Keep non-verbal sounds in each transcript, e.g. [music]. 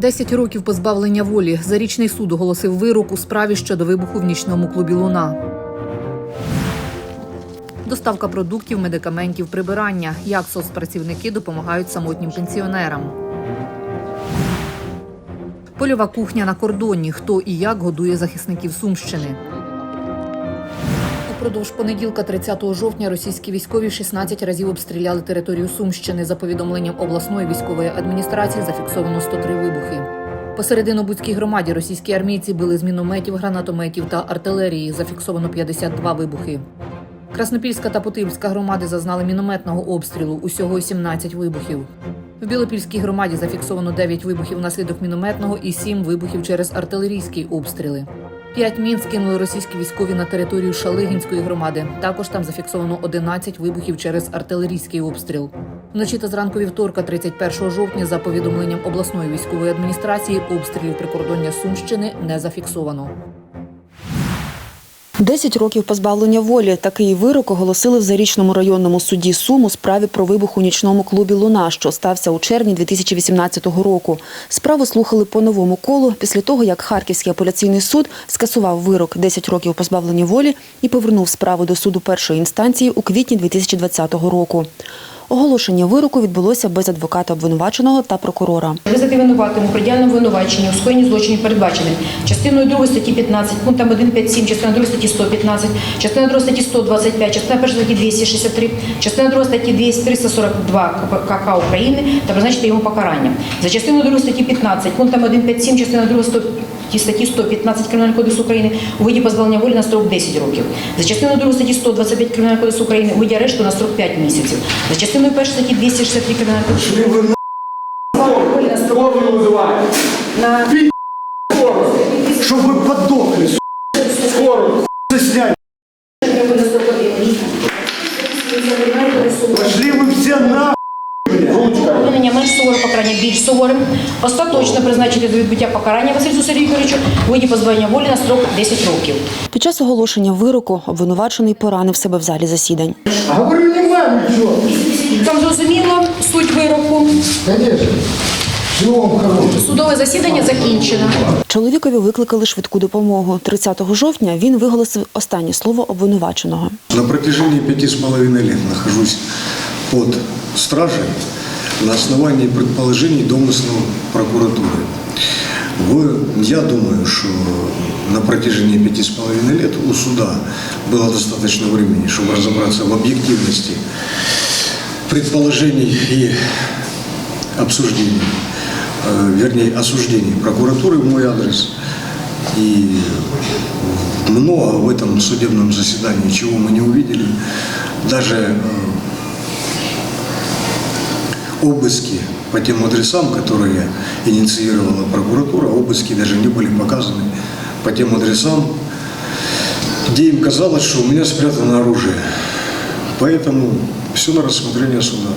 Десять років позбавлення волі. Зарічний суд оголосив вирок у справі щодо вибуху в нічному клубі Луна. Доставка продуктів, медикаментів, прибирання. Як соцпрацівники допомагають самотнім пенсіонерам. Польова кухня на кордоні. Хто і як годує захисників Сумщини. Упродовж понеділка, 30 жовтня, російські військові 16 разів обстріляли територію Сумщини. За повідомленням обласної військової адміністрації зафіксовано 103 вибухи. Посередину Буцькій громаді російські армійці били з мінометів, гранатометів та артилерії. Зафіксовано 52 вибухи. Краснопільська та Путильська громади зазнали мінометного обстрілу. Усього 17 вибухів. В Білопільській громаді зафіксовано 9 вибухів внаслідок мінометного і 7 вибухів через артилерійські обстріли. П'ять мін скинули російські військові на територію Шалигінської громади. Також там зафіксовано 11 вибухів через артилерійський обстріл. Вночі та зранку вівторка, 31 жовтня, за повідомленням обласної військової адміністрації, обстрілів прикордоння Сумщини не зафіксовано. 10 років позбавлення волі. Такий вирок оголосили в Зарічному районному суді Сум у справі про вибух у нічному клубі Луна, що стався у червні 2018 року. Справу слухали по новому колу після того, як Харківський апеляційний суд скасував вирок 10 років позбавлення волі і повернув справу до суду першої інстанції у квітні 2020 року. Оголошення вироку відбулося без адвоката обвинуваченого та прокурора. Визнати винуватим у приділеному винуваченні у скоєнні злочинів передбаченим частиною 2 статті 15, пунктами 1, 5, 7, частина 2 статті 115, частина 2 статті 125, частина 1 статті 263, частина 2 статті 200 342 КК України та призначити йому покарання. За частиною 2 статті 15, пунктами 1, 5, 7, частина 2 статті 115 Кримінального кодексу України у виді позбавлення волі на строк 10 років. За частиною 2 статті 125 Кримінального кодексу України у виді арешту на строк 5 місяців. За частиною 1 статті 263 Кримінального кодексу України позбавлення волі на строк Кого вы вызываете? на Чтобы вы подохли, с***. Скоро, Більш суворим. Остаточно призначити до відбуття покарання Василю Сергію Ігоровичу у виді позбавлення волі на строк 10 років. Під час оголошення вироку обвинувачений поранив себе в залі засідань. А говорю, не вам ничего. Там зрозуміло суть вироку. Судове засідання закінчено. Чоловікові викликали швидку допомогу. 30 жовтня він виголосив останнє слово обвинуваченого. На протяжении пяти с половиной лет нахожусь под стражей на основании предположений домыслов прокуратуры. Я думаю, что на протяжении пяти с половиной лет у суда было достаточно времени, чтобы разобраться в объективности предположений и обсуждений, э, вернее, осуждений прокуратуры в мой адрес. И много в этом судебном заседании, чего мы не увидели. Даже э, обыски по тем адресам, которые инициировала прокуратура, обыски даже не были показаны по тем адресам, где им казалось, что у меня спрятано оружие. Поэтому все на рассмотрение суда.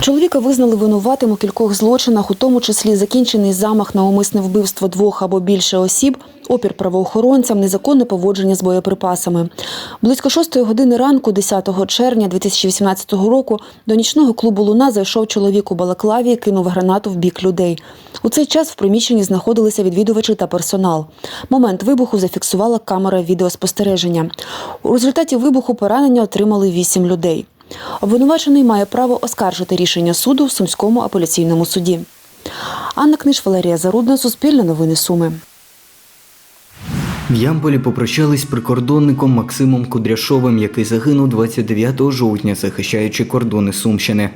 Чоловіка визнали винуватим у кількох злочинах, у тому числі закінчений замах на умисне вбивство двох або більше осіб, опір правоохоронцям, незаконне поводження з боєприпасами. Близько шостої години ранку, 10 червня 2018 року, до нічного клубу Луна зайшов чоловік у балаклаві і кинув гранату в бік людей. У цей час в приміщенні знаходилися відвідувачі та персонал. Момент вибуху зафіксувала камера відеоспостереження. У результаті вибуху поранення отримали вісім людей. Обвинувачений має право оскаржити рішення суду в Сумському апеляційному суді. Анна Книж, Валерія Зарудна, Суспільне новини Суми. В Ямполі попрощались прикордонником Максимом Кудряшовим, який загинув 29 жовтня, захищаючи кордони Сумщини.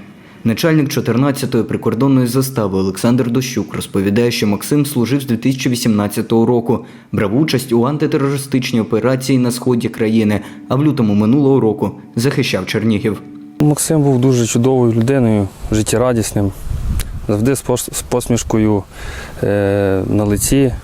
Начальник 14-ї прикордонної застави Олександр Дощук розповідає, що Максим служив з 2018 року, брав участь у антитерористичній операції на сході країни, а в лютому минулого року захищав Чернігів. Максим був дуже чудовою людиною, життєрадісним, завжди з посмішкою е, на лиці,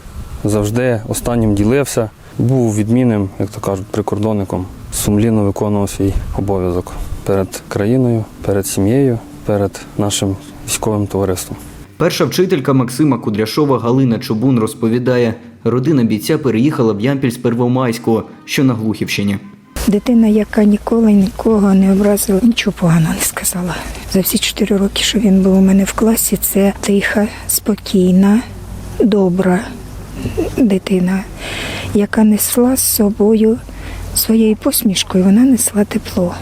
завжди останнім ділився. Був відмінним, як то кажуть, прикордонником. Сумлінно виконував свій обов'язок перед країною, перед сім'єю, перед нашим військовим товариством. Перша вчителька Максима Кудряшова Галина Чубун розповідає, родина бійця переїхала в Ямпіль з Первомайського, що на Глухівщині. Дитина, яка ніколи нікого не образила, нічого поганого не сказала. За всі чотири роки, що він був у мене в класі, це тиха, спокійна, добра дитина, яка несла з собою своєю посмішкою, вона несла тепло.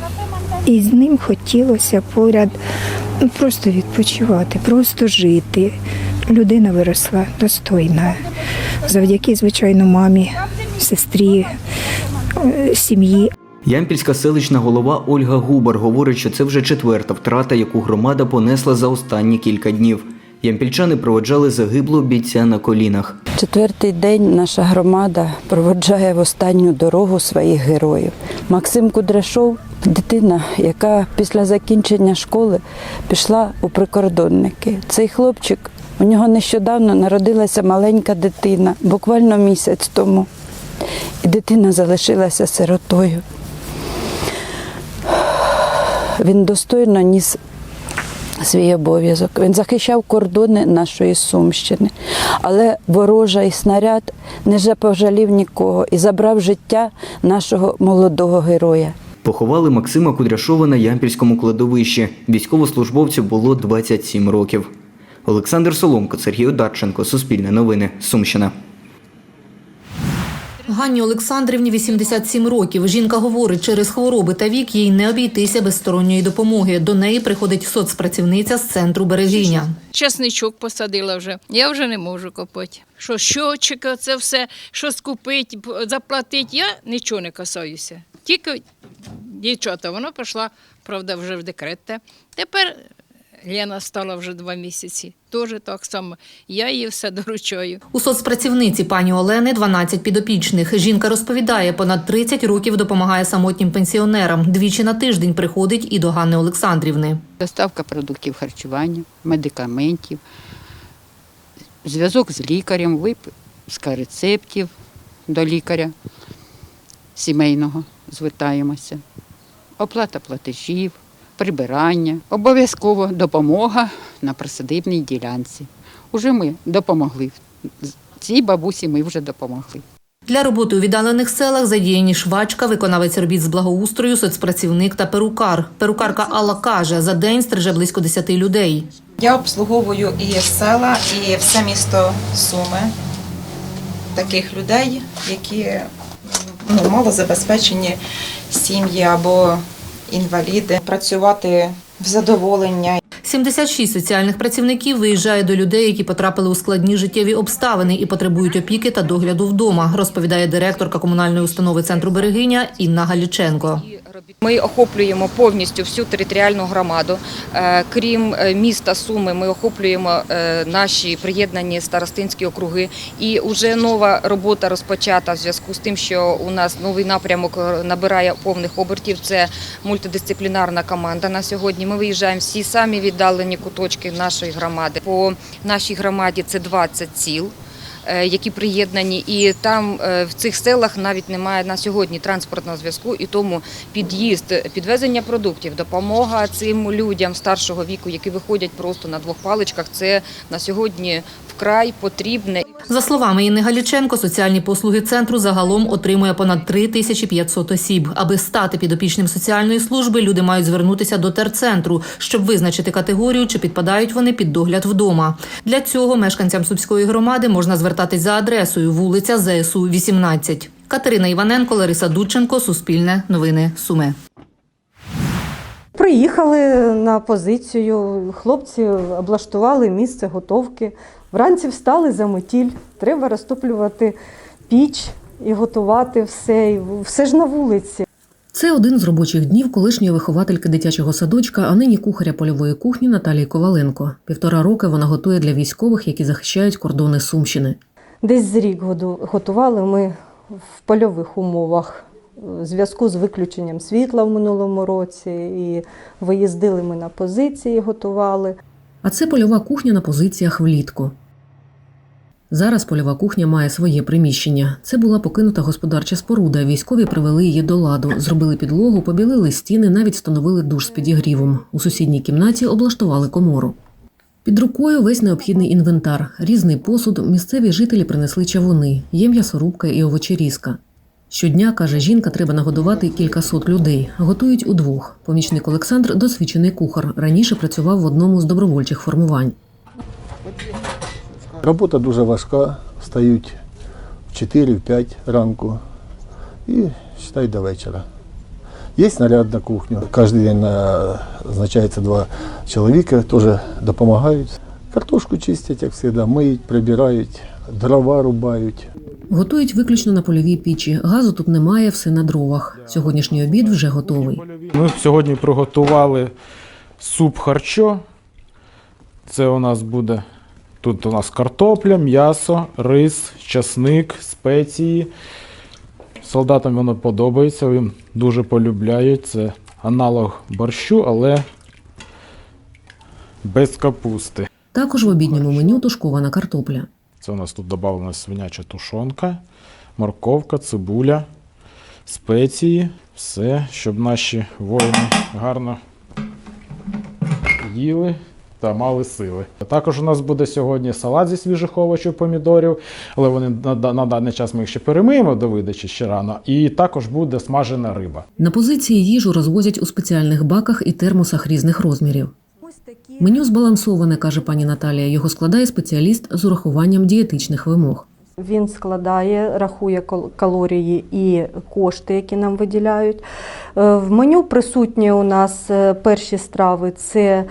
І з ним хотілося поряд ну, просто відпочивати, просто жити. Людина виросла достойна. Завдяки, звичайно, мамі, сестрі, сім'ї. Ямпільська селищна голова Ольга Губар говорить, що це вже четверта втрата, яку громада понесла за останні кілька днів. Ямпільчани проводжали загиблого бійця на колінах. Четвертий день наша громада проводжає в останню дорогу своїх героїв. Максим Кудряшов дитина, яка після закінчення школи пішла у прикордонники. Цей хлопчик, у нього нещодавно народилася маленька дитина, буквально місяць тому. І дитина залишилася сиротою. Він достойно ніс свій обов'язок. Він захищав кордони нашої Сумщини, але ворожий снаряд не же пожалів нікого і забрав життя нашого молодого героя. Поховали Максима Кудряшова на Ямпільському кладовищі. Військовослужбовцю було 27 років. Олександр Соломко, Сергій Одарченко, Суспільне новини, Сумщина. Ганні Олександрівні 87 років. Жінка говорить, через хвороби та вік їй не обійтися без сторонньої допомоги. До неї приходить соцпрацівниця з центру берегиня. Часничок посадила вже. Я вже не можу копати. Що щочика, це все, що скупити, заплатити. Я нічого не касаюся. Тільки дівчата, вона пішла, правда, вже в декрет. Тепер Лена стала вже два місяці. Теж так само. Я їй все доручаю. У соцпрацівниці пані Олени 12 підопічних. Жінка розповідає, понад 30 років допомагає самотнім пенсіонерам. Двічі на тиждень приходить і до Ганни Олександрівни. доставка продуктів харчування, медикаментів, зв'язок з лікарем, виписка рецептів до лікаря сімейного звертаємося, оплата платежів, прибирання, обов'язково допомога на присадибній ділянці. Уже ми допомогли. Цій бабусі ми вже допомогли. Для роботи у віддалених селах задіяні швачка, виконавець робіт з благоустрою, соцпрацівник та перукар. Перукарка Алла каже, за день стриже близько 10 людей. Я обслуговую і села, і все місто Суми, таких людей, які ну, малозабезпечені сім'ї або інваліди. Працювати в задоволення 76 соціальних працівників виїжджає до людей, які потрапили у складні життєві обставини і потребують опіки та догляду вдома, розповідає директорка комунальної установи центру берегиня Інна Галіченко. Ми охоплюємо повністю всю територіальну громаду. Е, Крім е, міста Суми, ми охоплюємо е, наші приєднані старостинські округи. І вже нова робота розпочата в зв'язку з тим, що у нас новий напрямок набирає повних обертів. Це мультидисциплінарна команда на сьогодні. Ми виїжджаємо всі самі віддалені куточки нашої громади. По нашій громаді це 20 сіл. Е, Які приєднані, і там е, в цих селах навіть немає на сьогодні транспортного зв'язку, і тому під'їзд, підвезення продуктів, допомога цим людям старшого віку, які виходять просто на двох паличках. Це на сьогодні вкрай потрібне. За словами Інни Галіченко, соціальні послуги центру загалом отримує понад 3500 осіб. Аби стати підопічним соціальної служби, люди мають звернутися до терцентру, щоб визначити категорію, чи підпадають вони під догляд вдома. Для цього мешканцям Сумської громади можна звертатись за адресою вулиця ЗСУ 18. Катерина Іваненко, Лариса Дудченко, Суспільне, Новини, Суми. Приїхали на позицію, хлопці облаштували місце готовки. Вранці встали за метіль, треба розтоплювати піч і готувати все. І все ж на вулиці. Це один з робочих днів колишньої виховательки дитячого садочка, а нині кухаря польової кухні Наталії Коваленко. Півтора роки вона готує для військових, які захищають кордони Сумщини. Десь з рік готували ми в польових умовах в зв'язку з виключенням світла в минулому році. І виїздили ми на позиції, готували. А це польова кухня на позиціях влітку. Зараз польова кухня має своє приміщення. Це була покинута господарча споруда. Військові привели її до ладу, зробили підлогу, побілили стіни, навіть встановили душ з підігрівом. У сусідній кімнаті облаштували комору. Під рукою весь необхідний інвентар, різний посуд. Місцеві жителі принесли чавуни, є м'ясорубка і овочерізка. Щодня, каже жінка, треба нагодувати кількасот людей. Готують удвох. Помічник Олександр досвідчений кухар. Раніше працював в одному з добровольчих формувань. Робота дуже важка, встають в 4-5 ранку і читають до вечора. Є наряд на кухню. Кожен день назначається два чоловіка, теж допомагають. Картошку чистять, як завжди, миють, прибирають, дрова рубають. Готують виключно на польовій пічі. Газу тут немає, все на дровах. Сьогоднішній обід вже готовий. Ми сьогодні приготували суп харчо. Це у нас буде тут у нас картопля, м'ясо, рис, часник, спеції. Солдатам воно подобається, їм дуже полюбляють. Це аналог борщу, але без капусти. Також в обідньому меню тушкована картопля. Це у нас тут додана свиняча тушонка, морковка, цибуля, спеції. Все, щоб наші воїни гарно їли та мали сили. Також у нас буде сьогодні салат зі свіжих овочів, помідорів, але вони на, на даний час ми їх ще перемиємо до видачі ще рано. І також буде смажена риба. На позиції їжу розвозять у спеціальних баках і термосах різних розмірів. Меню збалансоване, каже пані Наталія. Його складає спеціаліст з урахуванням дієтичних вимог. Він складає, рахує калорії і кошти, які нам виділяють. Е, В меню присутні у нас е, перші страви це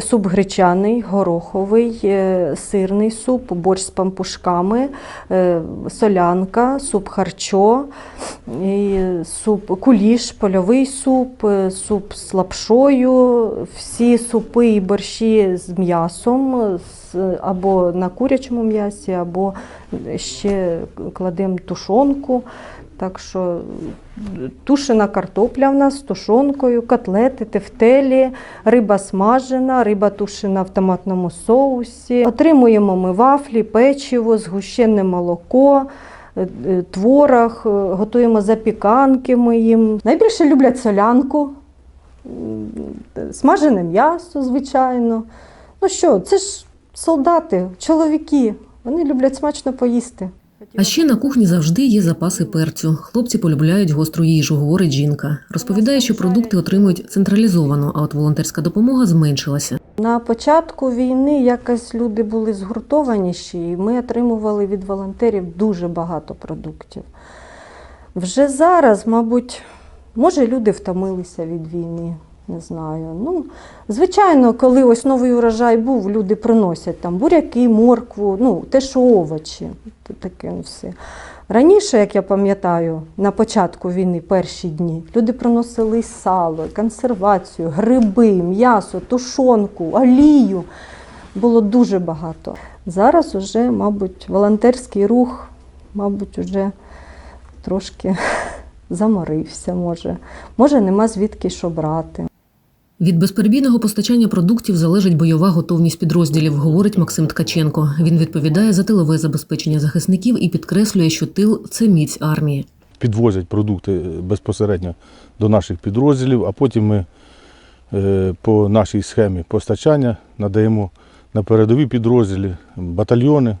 суп гречаний, гороховий, е, сирний суп, борщ з пампушками, е, солянка, суп харчо, суп куліш, польовий суп, е, суп з лапшою, всі супи і борщі з м'ясом, або на курячому м'ясі, або ще кладемо тушонку. Так що тушена картопля в нас з тушонкою, котлети, тефтелі, риба смажена, риба тушена в томатному соусі. Отримуємо ми вафлі, печиво, згущене молоко. е, е, Творог, е, готуємо запіканки ми їм. Найбільше люблять солянку, смажене м'ясо, звичайно. Ну що, це ж солдати, чоловіки. Вони люблять смачно поїсти. А ще на кухні завжди є запаси перцю. Хлопці полюбляють гостру їжу, говорить жінка. Розповідає, що продукти отримують централізовано, а от волонтерська допомога зменшилася. На початку війни якось люди були згуртованіші, і ми отримували від волонтерів дуже багато продуктів. Вже зараз, мабуть, може, люди втомилися від війни. Не знаю. Ну, звичайно, коли ось новий урожай був, люди приносять там буряки, моркву, ну, те, що овочі, таке ну, все. Раніше, як я пам'ятаю, на початку війни, перші дні, люди приносили сало, консервацію, гриби, м'ясо, тушонку, олію. Було дуже багато. Зараз уже, мабуть, волонтерський рух, мабуть, уже трошки [laughs] заморився, може. Може, нема звідки що брати. Від безперебійного постачання продуктів залежить бойова готовність підрозділів, говорить Максим Ткаченко. Він відповідає за тилове забезпечення захисників і підкреслює, що тил це міць армії. Підвозять продукти безпосередньо до наших підрозділів, а потім ми е, по нашій схемі постачання надаємо на передові підрозділі, батальйони.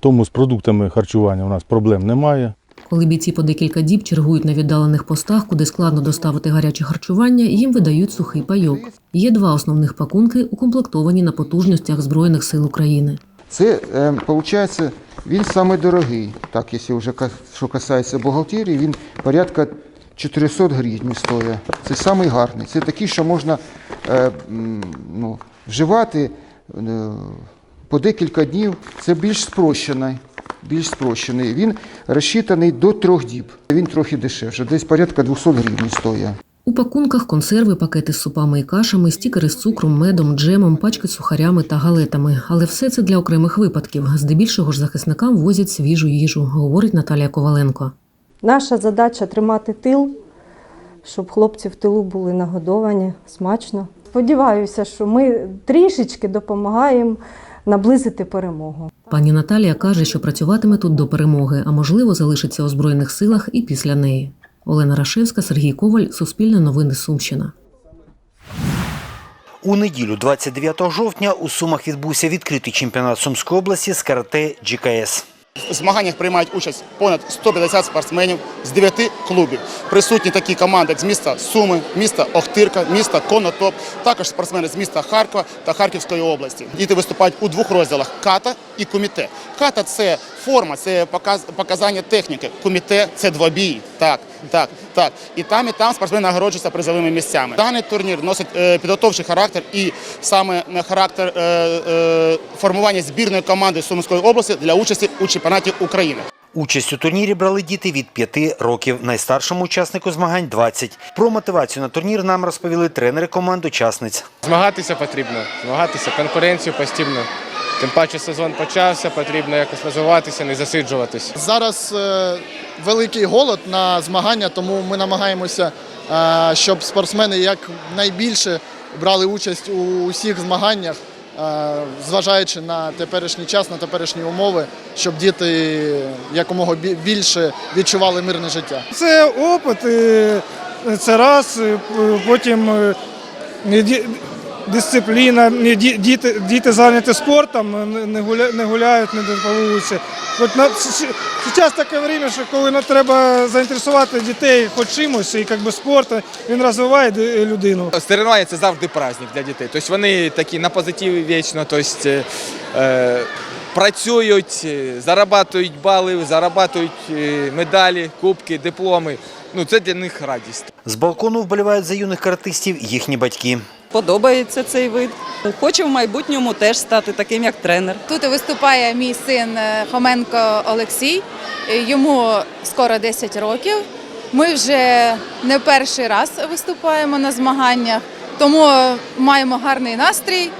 Тому з продуктами харчування у нас проблем немає. Коли бійці по декілька діб чергують на віддалених постах, куди складно доставити гаряче харчування, їм видають сухий пайок. Є два основних пакунки, укомплектовані на потужностях Збройних сил України. Це, е, виходить, він самий. Так, якщо вже що касається бухгалтерії, він порядка 400 гривень стоїть. Це самий гарний. Це такий, що можна е, ну, вживати е, по декілька днів. Це більш спрощений. Більш спрощений. Він розчитаний до трьох діб. Він трохи дешевше, десь порядка 200 гривень стоїть. У пакунках консерви, пакети з супами і кашами, стікери з цукром, медом, джемом, пачки з сухарями та галетами. Але все це для окремих випадків. Здебільшого ж захисникам возять свіжу їжу, говорить Наталія Коваленко. Наша задача тримати тил, щоб хлопці в тилу були нагодовані смачно. Сподіваюся, що ми трішечки допомагаємо наблизити перемогу. Пані Наталія каже, що працюватиме тут до перемоги, а можливо залишиться у збройних силах і після неї. Олена Рашевська, Сергій Коваль, Суспільне новини Сумщина. У неділю, 29 жовтня, у Сумах відбувся відкритий чемпіонат Сумської області з карате GKS. В змаганнях приймають участь понад 150 спортсменів з 9 клубів. Присутні такі команди з міста Суми, міста Охтирка, міста Конотоп, також спортсмени з міста Харкова та Харківської області. Діти виступають у двох розділах ката і комітет. Ката це форма, це показ, показання техніки. Куміте це двобій. Так, так, так. І там, і там спортсмени нагороджуються призовими місцями. Даний турнір носить е, підготовчий характер і саме на характер е, е, формування збірної команди Сумської області для участі у чемпіонаті України. Участь у турнірі брали діти від 5 років. Найстаршому учаснику змагань 20. Про мотивацію на турнір нам розповіли тренери команд учасниць. Змагатися потрібно, змагатися, конкуренцію постійно. Тим паче сезон почався, потрібно якось розвиватися, не засиджуватись. Зараз е, великий голод на змагання, тому ми намагаємося, е, щоб спортсмени якнайбільше брали участь у усіх змаганнях, е, зважаючи на теперішній час, на теперішні умови, щоб діти якомога більше відчували мирне життя. Це опит, це раз, потім дисципліна, діти, діти зайняті спортом, е, не- не гуля- не гуляють, не по вулиці. От на зараз таке время, що коли треба заінтересувати дітей хоч чимось, і якби спорт він розвиває людину. Соревновання – це завжди праздник для дітей. Тобто вони такі на позитиві вічно, тобто, е, працюють, е, зарабатують бали, зарабатують е, медалі, кубки, дипломи. Ну, це для них радість. З балкону вболівають за юних каратистів їхні батьки. Подобається цей вид. Хочу в майбутньому теж стати таким, як тренер. Тут виступає мій син е, Хоменко Олексій. Йому скоро 10 років. Ми вже не перший раз виступаємо на змаганнях, тому маємо гарний настрій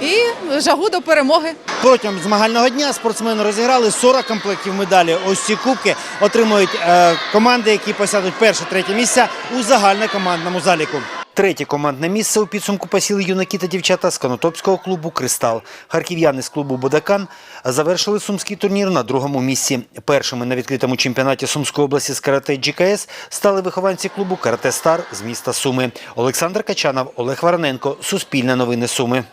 і жагу до перемоги. Протягом змагального дня спортсмени розіграли 40 комплектів медалі. Ось ці кубки отримують е, команди, які посядуть перше-третє місця у загальнокомандному заліку. Третє командне місце у підсумку посіли юнаки та дівчата з канотопського клубу Кристал. Харків'яни з клубу Будакан завершили сумський турнір на другому місці. Першими на відкритому чемпіонаті Сумської області з карате GKS стали вихованці клубу Карате Стар з міста Суми. Олександр Качанов, Олег Варненко, Суспільне новини Суми.